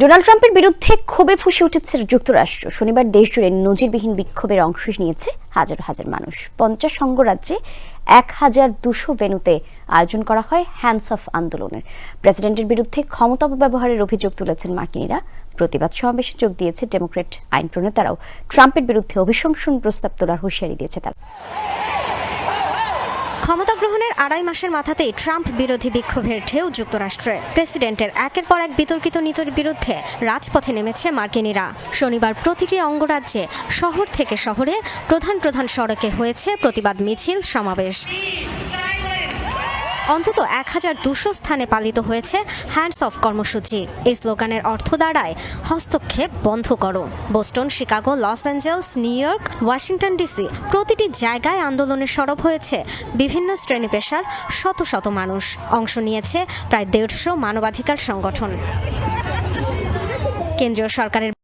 Donald ট্রাম্পের বিরুদ্ধে ক্ষোভে ফুসে উঠেছে যুক্তরাষ্ট্র। শনিবার দেশজুড়ে নজিরবিহীন বিক্ষোভের অংশ নিয়েছে হাজার হাজার মানুষ। পঞ্চাশ অঙ্গরাজ্যে এক হাজার দুশো ভেনুতে আয়োজন করা হয় হ্যান্ডস অফ আন্দোলনের। প্রেসিডেন্টের বিরুদ্ধে ক্ষমতা অপব্যবহারের অভিযোগ তুলেছেন মার্কিনীরা। প্রতিবাদ সমাবেশে যোগ দিয়েছে ডেমোক্রেট আইন প্রণেতারাও ট্রাম্পের বিরুদ্ধে অভিশংসন প্রস্তাব তোলার হুঁশিয়ারি দিয়েছে তারা। ক্ষমতা গ্রহণের আড়াই মাসের মাথাতেই ট্রাম্প বিরোধী বিক্ষোভের ঢেউ যুক্তরাষ্ট্রে। প্রেসিডেন্টের একের পর এক বিতর্কিত নীতির বিরুদ্ধে রাজপথে নেমেছে মার্কিনীরা। শনিবার প্রতিটি অঙ্গরাজ্যে শহর থেকে শহরে প্রধান প্রধান সড়কে হয়েছে প্রতিবাদ মিছিল সমাবেশ। অন্তত এক হাজার দুশো স্থানে পালিত হয়েছে হ্যান্ডস অফ কর্মসূচি। এই স্লোগানের অর্থ দাঁড়ায়, হস্তক্ষেপ বন্ধ করো। Boston, Chicago, Los Angeles, New York, Washington DC প্রতিটি জায়গায় আন্দোলনে সরব হয়েছে। বিভিন্ন শ্রেণি পেশার শত শত মানুষ অংশ নিয়েছে প্রায় দেড়শো মানবাধিকার সংগঠন। কেন্দ্রীয় সরকারের